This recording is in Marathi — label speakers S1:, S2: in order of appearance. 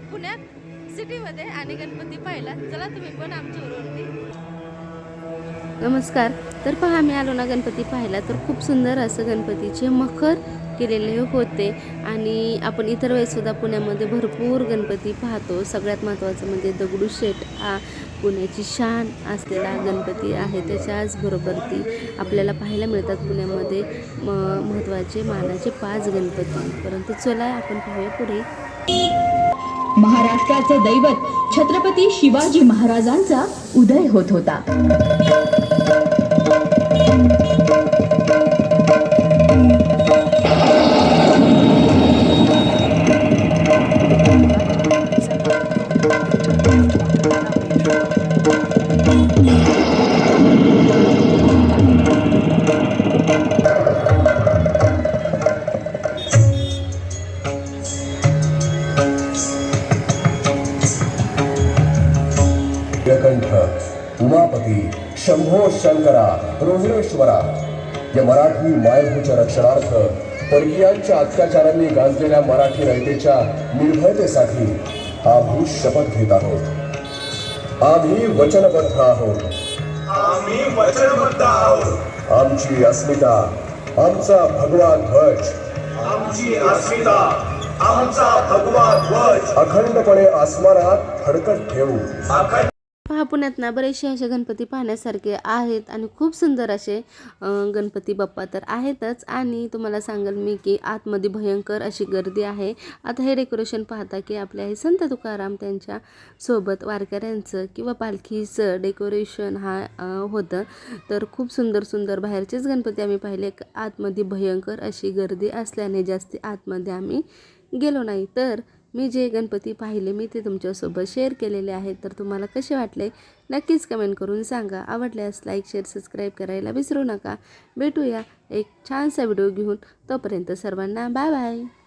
S1: पुण्यात सिटीमध्ये आणि गणपती पाहिला. चला तुम्ही पण आमच्या बरोबरती नमस्कार. तर पहा आम्ही आलो ना गणपती पाहिला तर खूप सुंदर असं गणपतीचे मखर केलेले होते. आणि आपण इतर वेळेसुद्धा पुण्यामध्ये भरपूर गणपती पाहतो. सगळ्यात महत्त्वाचं म्हणजे दगडूशेठ हा पुण्याची शान असलेला गणपती आहे. त्याच्याचबरोबर ती आपल्याला पाहायला मिळतात. पुण्यामध्ये म महत्त्वाचे मानाचे पाच गणपती. परंतु चला आपण पाहूया पुढे.
S2: महाराष्ट्राचे दैवत छत्रपती शिवाजी महाराजांचा उदय होत होता.
S3: निळकंठ उमापती शंभो शंकरा रोहिणेश्वरा या मराठी मायभूच्या रक्षणार्थ परकीयांच्या अत्याचारांनी गाजलेल्या मराठी रयतेच्या निर्भयतेसाठी आम्ही शपथ घेत आहोत. आम्ही वचनबद्ध आहोत.
S4: आम्ही वचनबद्ध आहोत.
S3: आमची अस्मिता आमचा भगवा ध्वज.
S4: आमची अस्मिता आमचा भगवा ध्वज.
S3: अखंडपणे आसमानात फडकत ठेवू.
S1: पहा पुण्यात ना बरेचसे असे गणपती पाहण्यासारखे आहेत आणि खूप सुंदर असे गणपती बाप्पा तर आहेतच. आणि तुम्हाला सांगाल मी की आतमध्ये भयंकर अशी गर्दी आहे. आता हे डेकोरेशन पाहता की आपले आहे संत तुकाराम त्यांच्यासोबत वारकऱ्यांचं किंवा पालखीचं डेकोरेशन हा होतं. तर खूप सुंदर सुंदर बाहेरचेच गणपती आम्ही पाहिले. आतमध्ये भयंकर अशी गर्दी असल्याने जास्ती आतमध्ये आम्ही गेलो नाही. तर मी जे गणपती पाहिले मी ते तुमच्यासोबत शेअर केलेले आहेत. तर तुम्हाला कसे वाटले? नक्कीच कमेंट करून सांगा. आवडल्यास लाईक शेअर सबस्क्राईब करायला विसरू नका. भेटूया एक छानसा व्हिडिओ घेऊन. तोपर्यंत सर्वांना बाय बाय